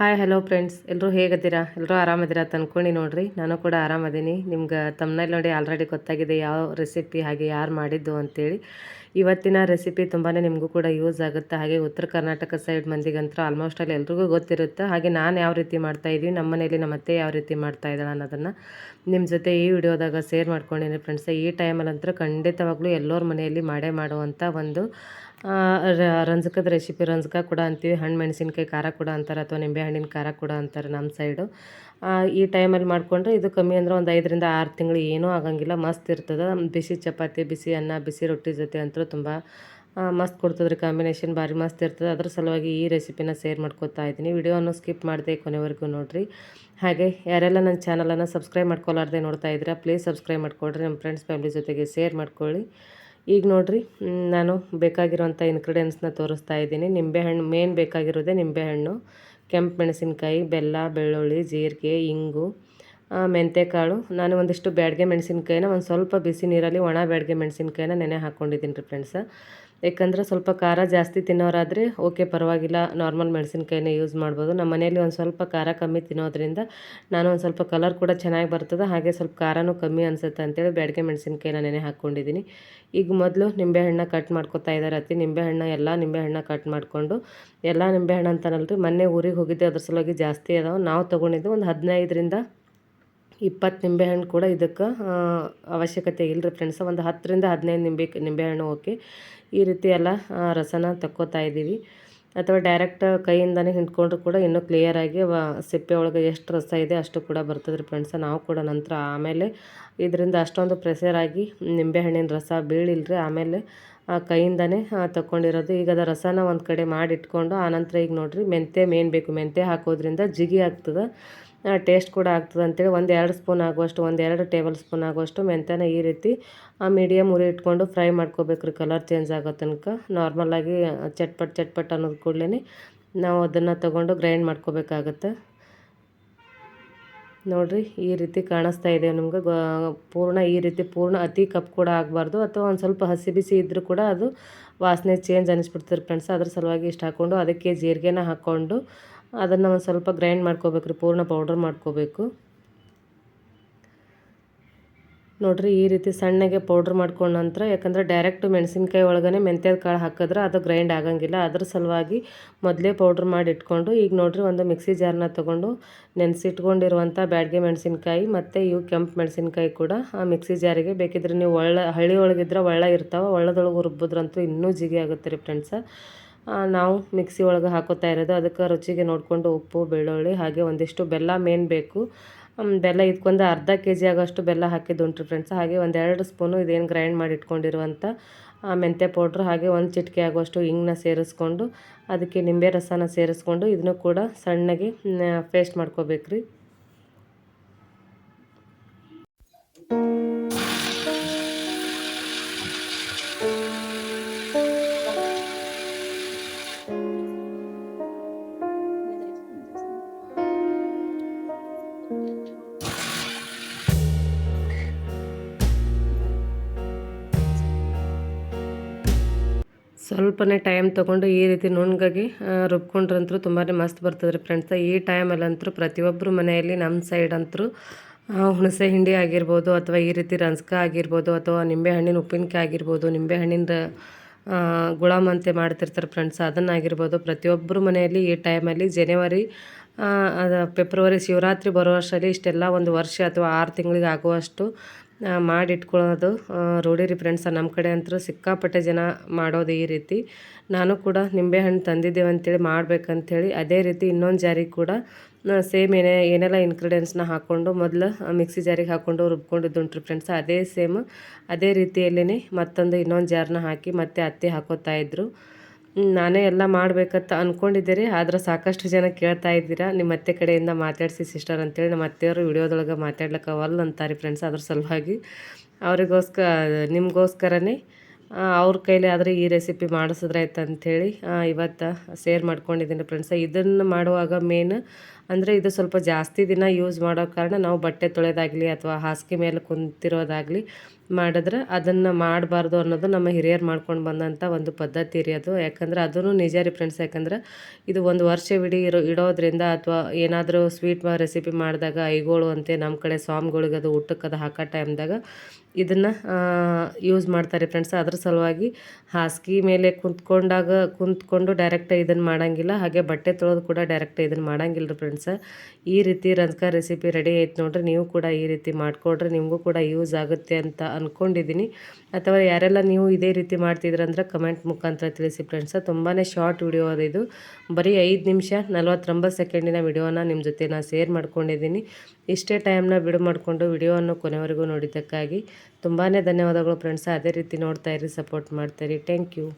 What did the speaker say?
Hi hello friends ಎಲ್ಲರೂ ಹೇಗಿದ್ದೀರಾ? ಎಲ್ಲರೂ ಆರಾಮದಿರಾ ಅಂತ ನೋಡಿರಿ. ನಾನು ಕೂಡ ಆರಾಮದೀನಿ. ನಿಮ್ಗೆ ತಮ್ಮನಲ್ಲಿ ನೋಡಿ ಆಲ್ರೆಡಿ ಗೊತ್ತಾಗಿದೆ ಯಾವ ರೆಸಿಪಿ ಹಾಗೆ ಯಾರು ಮಾಡಿದ್ದು ಅಂತೇಳಿ. ಇವತ್ತಿನ ರೆಸಿಪಿ ತುಂಬಾ ನಿಮಗೂ ಕೂಡ ಯೂಸ್ ಆಗುತ್ತೆ. ಹಾಗೆ ಉತ್ತರ ಕರ್ನಾಟಕ ಸೈಡ್ ಮಂದಿಗಂತೂ ಆಲ್ಮೋಸ್ಟ್ ಅಲ್ಲಿ ಎಲ್ರಿಗೂ ಗೊತ್ತಿರುತ್ತೆ. ಹಾಗೆ ನಾನು ಯಾವ ರೀತಿ ಮಾಡ್ತಾ ಇದ್ದೀವಿ ನಮ್ಮ ಮನೇಲಿ ನಮ್ಮ ಅತ್ತೆ ಯಾವ ರೀತಿ ಮಾಡ್ತಾ ಇದ್ದಾಳೆ ಅನ್ನೋದನ್ನು ನಿಮ್ಮ ಜೊತೆ ಈ ವಿಡಿಯೋದಾಗ ಶೇರ್ ಮಾಡ್ಕೊಂಡಿದ್ದೀನಿ ಫ್ರೆಂಡ್ಸ್ ಈ ಟೈಮಲ್ಲಂತೂ ಖಂಡಿತವಾಗ್ಲೂ ಎಲ್ಲರ ಮನೆಯಲ್ಲಿ ಮಾಡೇ ಮಾಡುವಂಥ ಒಂದು ರಂಜಕದ ರೆಸಿಪಿ ರಂಜಕ ಕೂಡ ಅಂತೀವಿ. ಹಣ್ಣು ಮೆಣಸಿನ್ಕಾಯಿ ಖಾರ ಕೂಡ ಅಂತಾರೆ ಅಥವಾ ನಿಂಬೆ ಹಣ್ಣಿನ ಖಾರ ಕೂಡ ಅಂತಾರೆ ನಮ್ಮ ಸೈಡು ಈ ಟೈಮಲ್ಲಿ ಮಾಡಿಕೊಂಡ್ರೆ ಇದು ಕಮ್ಮಿ ಅಂದರೆ ಒಂದು ಐದರಿಂದ ಆರು ತಿಂಗಳು ಏನೂ ಆಗಂಗಿಲ್ಲ. ಮಸ್ತ್ ಇರ್ತದೆ. ಬಿಸಿ ಚಪಾತಿ, ಬಿಸಿ ಅನ್ನ, ಬಿಸಿ ರೊಟ್ಟಿ ಜೊತೆ ಅಂತೂ ತುಂಬ ಮಸ್ತ್ ಕೊಡ್ತದ್ರಿ ಕಾಂಬಿನೇಷನ್ ಭಾರಿ ಮಸ್ತ್ ಇರ್ತದೆ. ಅದ್ರ ಸಲುವಾಗಿ ಈ ರೆಸಿಪಿನ ಶೇರ್ ಮಾಡ್ಕೊತಾ ಇದ್ದೀನಿ. ವಿಡಿಯೋನು ಸ್ಕಿಪ್ ಮಾಡಿದೆ ಕೊನೆವರೆಗೂ ನೋಡಿರಿ. ಹಾಗೆ ಯಾರೆಲ್ಲ ನನ್ನ ಚಾನಲನ್ನು ಸಬ್ಸ್ಕ್ರೈಬ್ ಮಾಡ್ಕೊಲಾರ್ದೆ ನೋಡ್ತಾ ಇದ್ದೀರಾ ಪ್ಲೀಸ್ ಸಬ್ಸ್ಕ್ರೈಬ್ ಮಾಡ್ಕೊಳ್ರಿ. ನಮ್ಮ ಫ್ರೆಂಡ್ಸ್ ಫ್ಯಾಮಿಲಿ ಜೊತೆಗೆ ಶೇರ್ ಮಾಡ್ಕೊಳ್ಳಿ. ಈಗ ನೋಡಿರಿ ನಾನು ಬೇಕಾಗಿರುವಂಥ ಇನ್ಗ್ರೀಡಿಯೆಂಟ್ಸ್ನ ತೋರಿಸ್ತಾ ಇದ್ದೀನಿ. ನಿಂಬೆಹಣ್ಣು ಮೇನ್ ಬೇಕಾಗಿರೋದೇ ನಿಂಬೆಹಣ್ಣು ಕೆಂಪು ಮೆಣಸಿನ್ಕಾಯಿ, ಬೆಲ್ಲ, ಬೆಳ್ಳುಳ್ಳಿ, ಜೀರಿಗೆ, ಇಂಗು ಮೆಂತ್ಯಕಾಳು ನಾನು ಒಂದಿಷ್ಟು ಬ್ಯಾಡಿಗೆ ಮೆಣಸಿನ್ಕಾಯಿನ ಒಂದು ಸ್ವಲ್ಪ ಬಿಸಿ ನೀರಲ್ಲಿ ಒಣ ಬ್ಯಾಡಿಗೆ ಮೆಣಸಿನ್ಕಾಯಿನ ನೆನೆ ಹಾಕ್ಕೊಂಡಿದ್ದೀನಿ ರೀ ಫ್ರೆಂಡ್ಸ ಯಾಕಂದ್ರೆ ಸ್ವಲ್ಪ ಖಾರ ಜಾಸ್ತಿ ತಿನ್ನೋರಾದರೆ ಓಕೆ ಪರವಾಗಿಲ್ಲ, ನಾರ್ಮಲ್ ಮೆಣಸಿನ್ಕಾಯಿನೇ ಯೂಸ್ ಮಾಡ್ಬೋದು. ನಮ್ಮ ಮನೆಯಲ್ಲಿ ಒಂದು ಸ್ವಲ್ಪ ಖಾರ ಕಮ್ಮಿ ತಿನ್ನೋದ್ರಿಂದ ನಾನು ಒಂದು ಸ್ವಲ್ಪ ಕಲರ್ ಕೂಡ ಚೆನ್ನಾಗಿ ಬರ್ತದೆ. ಹಾಗೆ ಸ್ವಲ್ಪ ಖಾರನೂ ಕಮ್ಮಿ ಅನಿಸುತ್ತೆ ಅಂತೇಳಿ ಬ್ಯಾಡಿಗೆ ಮೆಣಸಿನ್ಕಾಯಿನ ನೆನೆ ಹಾಕ್ಕೊಂಡಿದ್ದೀನಿ ಈಗ ಮೊದಲು ನಿಂಬೆಹಣ್ಣ ಕಟ್ ಮಾಡ್ಕೊತಾ ಇದ್ದಾರೆ ಅತಿ ನಿಂಬೆಹಣ್ಣ ಎಲ್ಲ ನಿಂಬೆಹಣ್ಣ ಕಟ್ ಮಾಡಿಕೊಂಡು, ಎಲ್ಲ ನಿಂಬೆಹಣ್ಣು ಅಂತಾನಲ್ರಿ, ಮೊನ್ನೆ ಊರಿಗೆ ಹೋಗಿದ್ದೆ ಅದ್ರ ಸಲುವಾಗಿ ಜಾಸ್ತಿ ಅದಾವೆ. ನಾವು ತೊಗೊಂಡಿದ್ದು ಒಂದು ಹದಿನೈದರಿಂದ ಇಪ್ಪತ್ತು ನಿಂಬೆಹಣ್ಣು ಕೂಡ ಇದಕ್ಕೆ ಅವಶ್ಯಕತೆ ಇಲ್ಲ ರೀ ಫ್ರೆಂಡ್ಸ್ ಒಂದು ಹತ್ತರಿಂದ ಹದಿನೈದು ನಿಂಬೆ, ನಿಂಬೆಹಣ್ಣು ಓಕೆ. ಈ ರೀತಿ ಎಲ್ಲ ರಸನ ತಕ್ಕೋತಾ ಇದ್ದೀವಿ. ಅಥವಾ ಡೈರೆಕ್ಟ್ ಕೈಯಿಂದನೇ ಹಿಂಡ್ಕೊಂಡ್ರು ಕೂಡ ಇನ್ನೂ ಕ್ಲಿಯರಾಗಿ ಸಿಪ್ಪೆ ಒಳಗೆ ಎಷ್ಟು ರಸ ಇದೆ ಅಷ್ಟು ಕೂಡ ಬರ್ತದೆ ರೀ ಫ್ರೆಂಡ್ಸ ನಾವು ಕೂಡ ನಂತರ ಆಮೇಲೆ ಇದರಿಂದ ಅಷ್ಟೊಂದು ಪ್ರೆಷರಾಗಿ ನಿಂಬೆಹಣ್ಣಿನ ರಸ ಬೀಳಿಲ್ರಿ. ಆಮೇಲೆ ಕೈಯಿಂದನೇ ತಗೊಂಡಿರೋದು ಈಗ ಅದು ರಸನ ಒಂದು ಕಡೆ ಮಾಡಿಟ್ಕೊಂಡು ಆನಂತರ ಈಗ ನೋಡಿರಿ ಮೆಂತ್ಯ, ಮೇನ್ ಬೇಕು. ಮೆಂತ್ಯ ಹಾಕೋದ್ರಿಂದ ಜಿಗಿ ಆಗ್ತದೆ. ಟೇಸ್ಟ್ ಕೂಡ ಆಗ್ತದೆ ಅಂತೇಳಿ ಒಂದು ಎರಡು ಸ್ಪೂನ್ ಆಗುವಷ್ಟು, ಒಂದು ಎರಡು ಟೇಬಲ್ ಸ್ಪೂನ್ ಆಗುವಷ್ಟು ಮೆಂತ್ಯನ ಈ ರೀತಿ ಆ ಮೀಡಿಯಮ್ ಉರಿ ಇಟ್ಕೊಂಡು ಫ್ರೈ ಮಾಡ್ಕೋಬೇಕು ರೀ ಕಲರ್ ಚೇಂಜ್ ಆಗೋ ತನಕ. ನಾರ್ಮಲಾಗಿ ಚಟ್ಪಟ್ ಚಟ್ಪಟ್ ಅನ್ನೋದು ಕೂಡಲೇ ನಾವು ಅದನ್ನು ತಗೊಂಡು ಗ್ರೈಂಡ್ ಮಾಡ್ಕೋಬೇಕಾಗತ್ತೆ. ನೋಡಿರಿ ಈ ರೀತಿ ಕಾಣಿಸ್ತಾ ಇದೆ ನಮ್ಗೆ. ಪೂರ್ಣ ಈ ರೀತಿ ಪೂರ್ಣ ಅತಿ ಕಪ್ ಕೂಡ ಆಗಬಾರ್ದು. ಅಥವಾ ಒಂದು ಸ್ವಲ್ಪ ಹಸಿ ಬಿಸಿ ಇದ್ದರೂ ಕೂಡ ಅದು ವಾಸನೆ ಚೇಂಜ್ ಅನಿಸ್ಬಿಡ್ತಾರೆ ಫ್ರೆಂಡ್ಸ್. ಅದ್ರ ಸಲುವಾಗಿ ಇಷ್ಟು ಹಾಕ್ಕೊಂಡು ಅದಕ್ಕೆ ಜೀರಿಗೆನ ಹಾಕ್ಕೊಂಡು ಅದನ್ನು ಒಂದು ಸ್ವಲ್ಪ ಗ್ರೈಂಡ್ ಮಾಡ್ಕೋಬೇಕು ರೀ ಪೂರ್ಣ ಪೌಡ್ರ್ ಮಾಡ್ಕೋಬೇಕು. ನೋಡಿರಿ ಈ ರೀತಿ ಸಣ್ಣಗೆ ಪೌಡ್ರ್ ಮಾಡ್ಕೊಂಡ ನಂತರ, ಯಾಕಂದರೆ ಡೈರೆಕ್ಟ್ ಮೆಣಸಿನ್ಕಾಯಿ ಒಳಗೇ ಮೆಂತ್ಯದ ಕಾಳು ಹಾಕಿದ್ರೆ ಅದು ಗ್ರೈಂಡ್ ಆಗಂಗಿಲ್ಲ. ಅದ್ರ ಸಲುವಾಗಿ ಮೊದಲೇ ಪೌಡ್ರ್ ಮಾಡಿ ಇಟ್ಕೊಂಡು, ಈಗ ನೋಡಿರಿ ಒಂದು ಮಿಕ್ಸಿ ಜಾರ್ನ ತೊಗೊಂಡು ನೆನೆಸಿಟ್ಕೊಂಡಿರುವಂಥ ಬ್ಯಾಡ್ಗೆ ಮೆಣಸಿನ್ಕಾಯಿ ಮತ್ತು ಇವು ಕೆಂಪು ಮೆಣಸಿನ್ಕಾಯಿ ಕೂಡ ಆ ಮಿಕ್ಸಿ ಜಾರಿಗೆ ಬೇಕಿದ್ರೆ ನೀವು ಒಳ್ಳೆ, ಹಳ್ಳಿ ಒಳಗಿದ್ರೆ ಒಳ್ಳೆ ಇರ್ತಾವೆ, ಒಳ್ಳದೊಳಗೆ ರುಬ್ಬಿದ್ರಂತೂ ಇನ್ನೂ ಜಿಗಿ ಆಗುತ್ತೆ ರೀ ಫ್ರೆಂಡ್ಸ ನಾವು ಮಿಕ್ಸಿ ಒಳಗೆ ಹಾಕೋತಾ ಇರೋದು. ಅದಕ್ಕೆ ರುಚಿಗೆ ನೋಡಿಕೊಂಡು ಉಪ್ಪು, ಬೆಳ್ಳುಳ್ಳಿ ಹಾಗೆ ಒಂದಿಷ್ಟು ಬೆಲ್ಲ ಮೇನ್ ಬೇಕು. ಬೆಲ್ಲ ಇದ್ಕೊಂಡು ಅರ್ಧ ಕೆ ಜಿ ಆಗೋಷ್ಟು ಬೆಲ್ಲ ಹಾಕಿದ್ದುಂಟು ಫ್ರೆಂಡ್ಸ್ ಹಾಗೆ ಒಂದೆರಡು ಸ್ಪೂನು ಇದೇನು ಗ್ರೈಂಡ್ ಮಾಡಿ ಇಟ್ಕೊಂಡಿರುವಂಥ ಮೆಂತ್ಯ ಪೌಡ್ರ್ ಹಾಗೆ ಒಂದು ಚಿಟಿಕೆ ಆಗುವಷ್ಟು ಹಿಂಗನ್ನ ಸೇರಿಸ್ಕೊಂಡು, ಅದಕ್ಕೆ ನಿಂಬೆ ರಸನ ಸೇರಿಸ್ಕೊಂಡು ಇದನ್ನು ಕೂಡ ಸಣ್ಣಗೆ ಪೇಸ್ಟ್ ಮಾಡ್ಕೋಬೇಕು ರೀ ಸ್ವಲ್ಪನೇ ಟೈಮ್ ತೊಗೊಂಡು ಈ ರೀತಿ ನುಣ್ಗಾಗಿ ರುಬ್ಕೊಂಡ್ರಂತೂ ತುಂಬಾ ಮಸ್ತ್ ಬರ್ತದೆ ರೀ ಫ್ರೆಂಡ್ಸ್ ಈ ಟೈಮಲ್ಲಂತೂ ಪ್ರತಿಯೊಬ್ಬರು ಮನೆಯಲ್ಲಿ ನಮ್ಮ ಸೈಡ್ ಅಂತೂ ಹುಣಸೆ ಹಿಂಡಿ ಆಗಿರ್ಬೋದು ಅಥವಾ ಈ ರೀತಿ ರಂಜ್ಕ ಆಗಿರ್ಬೋದು ಅಥವಾ ನಿಂಬೆಹಣ್ಣಿನ ಉಪ್ಪಿನಕಾಯಿ ಆಗಿರ್ಬೋದು ನಿಂಬೆಹಣ್ಣಿನ ಗುಳಮಂತೆ ಮಾಡ್ತಿರ್ತಾರೆ ಫ್ರೆಂಡ್ಸ್ ಅದನ್ನಾಗಿರ್ಬೋದು. ಪ್ರತಿಯೊಬ್ಬರು ಮನೆಯಲ್ಲಿ ಈ ಟೈಮಲ್ಲಿ ಜನವರಿ ಫೆಬ್ರವರಿ ಶಿವರಾತ್ರಿ ಬರೋ ಅಷ್ಟರಲ್ಲಿ ಇಷ್ಟೆಲ್ಲ ಒಂದು ವರ್ಷ ಅಥವಾ ಆರು ತಿಂಗಳಿಗೆ ಆಗುವಷ್ಟು ಮಾಡಿಟ್ಕೊಳ್ಳೋದು. ರೂಢಿ ರೀ ಫ್ರೆಂಡ್ಸ ನಮ್ಮ ಕಡೆ ಅಂತೂ ಸಿಕ್ಕಾಪಟ್ಟೆ ಜನ ಮಾಡೋದು ಈ ರೀತಿ. ನಾನು ಕೂಡ ನಿಂಬೆಹಣ್ಣು ತಂದಿದ್ದೇವೆ ಅಂತೇಳಿ ಮಾಡ್ಬೇಕಂಥೇಳಿ ಅದೇ ರೀತಿ ಇನ್ನೊಂದು ಜಾರಿಗೆ ಕೂಡ ಸೇಮ್ ಏನೇ, ಏನೆಲ್ಲ ಇನ್ಗ್ರೀಡಿಯೆಂಟ್ಸ್ನ ಹಾಕ್ಕೊಂಡು ಮೊದಲು ಮಿಕ್ಸಿ ಜಾರಿಗೆ ಹಾಕ್ಕೊಂಡು ರುಬ್ಕೊಂಡಿದ್ದುಂಟ್ರಿ ಫ್ರೆಂಡ್ಸ್ ಅದೇ ಸೇಮ್ ಅದೇ ರೀತಿಯಲ್ಲೇ ಮತ್ತೊಂದು ಇನ್ನೊಂದು ಜಾರನ್ನ ಹಾಕಿ ಮತ್ತೆ ಅತ್ತಿ ಹಾಕೋತಾ ಇದ್ದರು ನಾನೇ ಎಲ್ಲ ಮಾಡಬೇಕಂತ ಅಂದ್ಕೊಂಡಿದ್ದೀರಿ ಆದ್ರೆ ಸಾಕಷ್ಟು ಜನ ಕೇಳ್ತಾ ಇದ್ದೀರಾ. ನಿಮ್ಮ ಅತ್ತೆ ಕಡೆಯಿಂದ ಮಾತಾಡಿಸಿ ಸಿಸ್ಟರ್ ಅಂತೇಳಿ ನಮ್ಮ ಅತ್ತೆಯವರು ವಿಡಿಯೋದೊಳಗೆ ಮಾತಾಡ್ಲಿಕ್ಕೆ ಅವಲ್ಲ ಅಂತಾರೆ ಫ್ರೆಂಡ್ಸ್ ಅದ್ರ ಸಲುವಾಗಿ. ಅವರಿಗೋಸ್ಕರ, ನಿಮಗೋಸ್ಕರನೇ ಅವ್ರ ಕೈಲಿ ಆದರೆ ಈ ರೆಸಿಪಿ ಮಾಡಿಸಿದ್ರಾಯ್ತು ಅಂಥೇಳಿ ಇವತ್ತು ಸೇರ್ ಮಾಡ್ಕೊಂಡಿದ್ದೀನಿ ಫ್ರೆಂಡ್ಸ್ ಇದನ್ನು ಮಾಡುವಾಗ ಮೇನ್ ಅಂದರೆ ಇದು ಸ್ವಲ್ಪ ಜಾಸ್ತಿ ದಿನ ಯೂಸ್ ಮಾಡೋ ಕಾರಣ ನಾವು ಬಟ್ಟೆ ತೊಳೆಯೋದಾಗಲಿ ಅಥವಾ ಹಾಸಿಗೆ ಮೇಲೆ ಕುಂತಿರೋದಾಗಲಿ ಮಾಡಿದ್ರೆ ಅದನ್ನು ಮಾಡಬಾರ್ದು ಅನ್ನೋದು ನಮ್ಮ ಹಿರಿಯರು ಮಾಡ್ಕೊಂಡು ಬಂದಂಥ ಒಂದು ಪದ್ಧತಿ ರೀ ಅದು. ಯಾಕಂದ್ರೆ ಅದೂ ನಿಜ ರೀ ಫ್ರೆಂಡ್ಸ್ ಯಾಕಂದ್ರೆ ಇದು ಒಂದು ವರ್ಷವಿಡೀ ಇರೋ ಇಡೋದ್ರಿಂದ ಅಥವಾ ಏನಾದರೂ ಸ್ವೀಟ್ ರೆಸಿಪಿ ಮಾಡಿದಾಗ ಐಗೋಳು ಅಂತೆ ನಮ್ಮ ಕಡೆ ಸ್ವಾಮಿಗಳಿಗೆ ಅದು ಊಟಕ್ಕೆ ಅದು ಹಾಕೋ ಟೈಮ್ದಾಗ ಇದನ್ನು ಯೂಸ್ ಮಾಡ್ತಾರೆ ಫ್ರೆಂಡ್ಸ್ ಅದ್ರ ಸಲುವಾಗಿ ಹಾಸಿಗೆ ಮೇಲೆ ಕುಂತ್ಕೊಂಡಾಗ ಕುಂತ್ಕೊಂಡು ಡೈರೆಕ್ಟ್ ಇದನ್ನು ಮಾಡೋಂಗಿಲ್ಲ. ಹಾಗೆ ಬಟ್ಟೆ ತೊಳೆದು ಕೂಡ ಡೈರೆಕ್ಟ್ ಇದನ್ನು ಮಾಡೋಂಗಿಲ್ಲ ರೀ ಫ್ರೆಂಡ್ಸ್ ಈ ರೀತಿ ರಂಜ್ಕ ರೆಸಿಪಿ ರೆಡಿ ಆಯ್ತು ನೋಡ್ರಿ. ನೀವು ಕೂಡ ಈ ರೀತಿ ಮಾಡಿಕೊಡ್ರಿ. ನಿಮಗೂ ಕೂಡ ಯೂಸ್ ಆಗುತ್ತೆ ಅಂತ ಅಂದ್ಕೊಂಡಿದ್ದೀನಿ ಅಥವಾ ಯಾರೆಲ್ಲ ನೀವು ಇದೇ ರೀತಿ ಮಾಡ್ತಿದ್ರಂದ್ರೆ ಕಮೆಂಟ್ ಮುಖಾಂತರ ತಿಳಿಸಿ ಫ್ರೆಂಡ್ಸ್ ತುಂಬಾ ಶಾರ್ಟ್ ವಿಡಿಯೋ ಅದು ಇದು. ಬರೀ ಐದು ನಿಮಿಷ ನಲ್ವತ್ತೊಂಬತ್ತು ಸೆಕೆಂಡಿನ ವಿಡಿಯೋನ ನಿಮ್ಮ ಜೊತೆ ನಾನು ಶೇರ್ ಮಾಡ್ಕೊಂಡಿದ್ದೀನಿ ಇಷ್ಟೇ ಟೈಮ್ನ ಬಿಡು ಮಾಡಿಕೊಂಡು ವಿಡಿಯೋವನ್ನು ಕೊನೆವರೆಗೂ ನೋಡಿದ್ದಕ್ಕಾಗಿ ತುಂಬಾ ಧನ್ಯವಾದಗಳು ಫ್ರೆಂಡ್ಸ್ ಅದೇ ರೀತಿ ನೋಡ್ತಾ ಸಪೋರ್ಟ್ ಮಾಡ್ತಾಯಿರಿ ಥ್ಯಾಂಕ್ ಯು